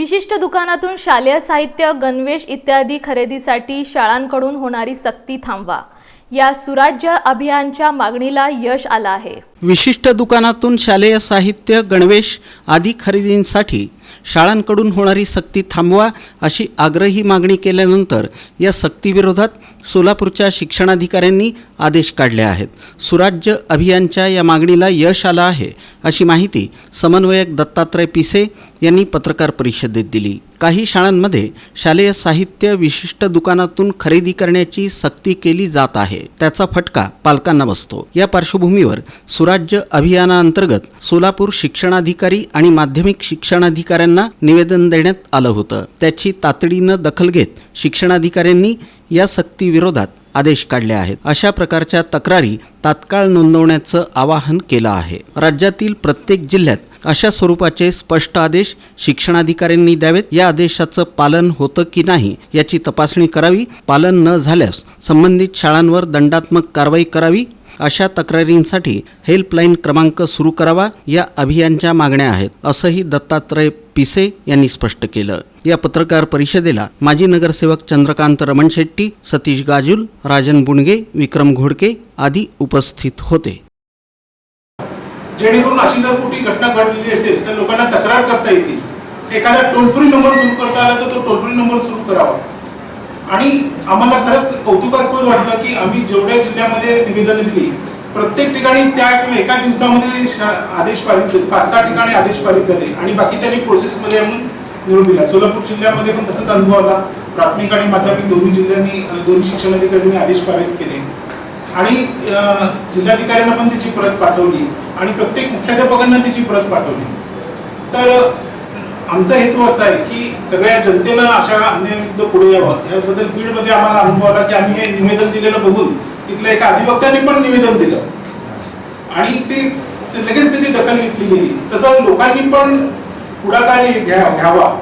विशिष्ट दुकानातून शालेय साहित्य गणवेश इत्यादी खरेदीसाठी शाळांकडून होणारी सक्ती थांबवा. या सुराज्य अभियानच्या मागणीला यश आलं आहे. विशिष्ट दुकानातून शालेय साहित्य गणवेश आदी खरेदींसाठी शाळांकडून होणारी सक्ती थांबवा अशी आग्रही मागणी केल्यानंतर या सक्तीविरोधात सोलापूरच्या शिक्षणाधिकाऱ्यांनी आदेश काढले आहेत. सुराज्य अभियानच्या या मागणीला यश आलं आहे अशी माहिती समन्वयक दत्तात्रय पिसे यांनी पत्रकार परिषदेत दिली. काही शाळांमध्ये शालेय साहित्य विशिष्ट दुकानातून खरेदी करण्याची सक्ती केली जात आहे. त्याचा फटका पालकांना बसतो. या पार्श्वभूमीवर सुराज्य अभियानाअंतर्गत सोलापूर शिक्षणाधिकारी आणि माध्यमिक शिक्षणाधिकारी शिक्षणाधिकाऱ्यांना निवेदन देण्यात आलं होतं. त्याची तातडीनं दखल घेत शिक्षणाधिकाऱ्यांनी या सक्तीविरोधात आदेश काढले आहेत. अशा प्रकारच्या तक्रारी तात्काळ नोंदवण्याचं आवाहन केलं आहे. राज्यातील प्रत्येक जिल्ह्यात अशा स्वरूपाचे स्पष्ट आदेश शिक्षणाधिकाऱ्यांनी द्यावेत. या आदेशाचं पालन होतं की नाही याची तपासणी करावी. पालन न झाल्यास संबंधित शाळांवर दंडात्मक कारवाई करावी. अशा तक्रारींसाठी हेल्पलाईन क्रमांक सुरू करावा. या अभियानच्या मागण्या आहेत असंही दत्तात्रय पिसे यांनी स्पष्ट केलं. या पत्रकार परिषदेला माजी नगरसेवक चंद्रकांत रमण शेट्टी सतीश गाजुल राजन बुणगे विक्रम घोडके आदी उपस्थित होते. जेणेकरून अशी जर कुठली घटना घडलेली असेल तर लोकांना तक्रार करता येतील. एखादा टोल फ्री नंबर सुरू करता आला तर तो टोल फ्री नंबर सुरू करावा. आणि आम्हाला खरंच कौतुकास्पद वाटलं की आम्ही जेवढ्या जिल्ह्यामध्ये निवेदन दिली प्रत्येक ठिकाणी त्या किंवा एका दिवसामध्ये आदेश पारित झाले पाच सहा ठिकाणी आदेश पारित झाले. आणि बाकीच्या प्रोसेसमध्ये म्हणून निरोप दिला. सोलापूर जिल्ह्यामध्ये पण तसंच अनुभव आला. प्राथमिक आणि माध्यमिक दोन्ही जिल्ह्यांनी दोन्ही शिक्षण अधिकाऱ्यांनी आदेश पारित केले. आणि जिल्हाधिकाऱ्यांना पण त्याची प्रत पाठवली. आणि प्रत्येक मुख्याध्यापकांना त्याची प्रत पाठवली. तर आमचा हेतू असा आहे की सगळ्या जनतेनं अशा अन्यायविरुद्ध पुढे यावं. याबद्दल बीडमध्ये आम्हाला अनुभव आला की आम्ही हे निवेदन दिलेलं बघून तिथल्या एका अधिवक्त्यांनी पण निवेदन दिलं. आणि ते ते लगेच त्याची दखल घेतली गेली. तसं लोकांनी पण पुढाकार घ्या घ्यावा.